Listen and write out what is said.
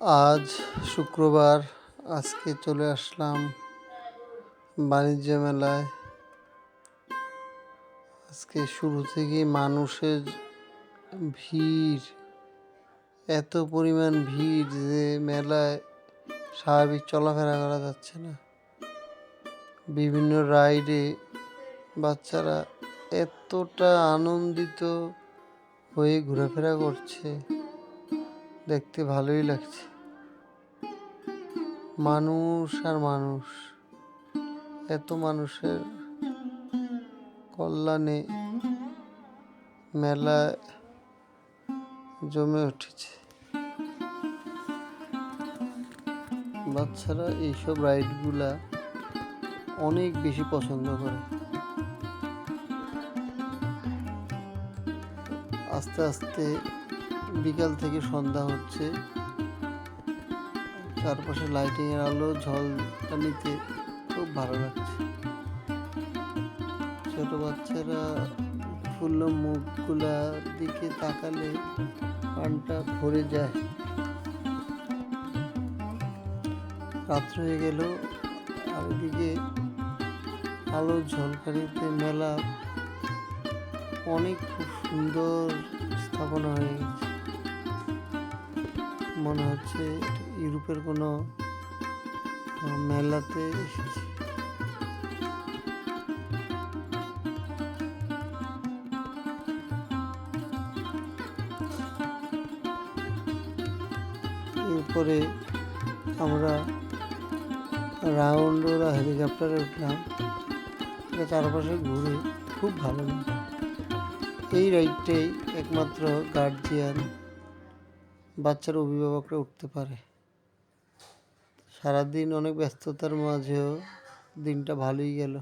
আজ শুক্রবার, আজকে চলে আসলাম বাণিজ্য মেলায়। আজকে শুরু থেকেই মানুষের ভিড়, এত পরিমাণ ভিড় যে মেলায় স্বাভাবিক চলাফেরা করা যাচ্ছে না। বিভিন্ন রাইডে বাচ্চারা এতটা আনন্দিত হয়ে ঘোরাফেরা করছে। দেখতে ভালোই লাগছে। মানুষ আর মানুষ, এত মানুষের কল্যাণে মেলা জমে উঠেছে। বাচ্চারা এইসব রাইডগুলা অনেক বেশি পছন্দ করে। আস্তে আস্তে বিকাল থেকে সন্ধ্যা হচ্ছে। চারপাশে লাইটিং এর আলো ঝলকানিতে খুব ভালো লাগছে। ছোট বাচ্চারা ফুল্ল মুখগুলা দিকে তাকালে প্রাণটা ভরে যায়। রাত্র হয়ে গেল আর এদিকে আলো ঝলকানিতে মেলা। অনেক খুব সুন্দর স্থাপনা হয়ে গেছে। মনে হচ্ছে ইউরোপের কোনো মেলাতে এসেছি। এরপরে আমরা রাউন্ড ওরা হেলিকপ্টারে উঠলাম। চারপাশে ঘুরে খুব ভালো লাগে। এই রাইডটাই একমাত্র গার্জিয়ান বাচ্চার অভিভাবকরা উঠতে পারে। সারাদিন অনেক ব্যস্ততার মাঝেও দিনটা ভালোই গেল।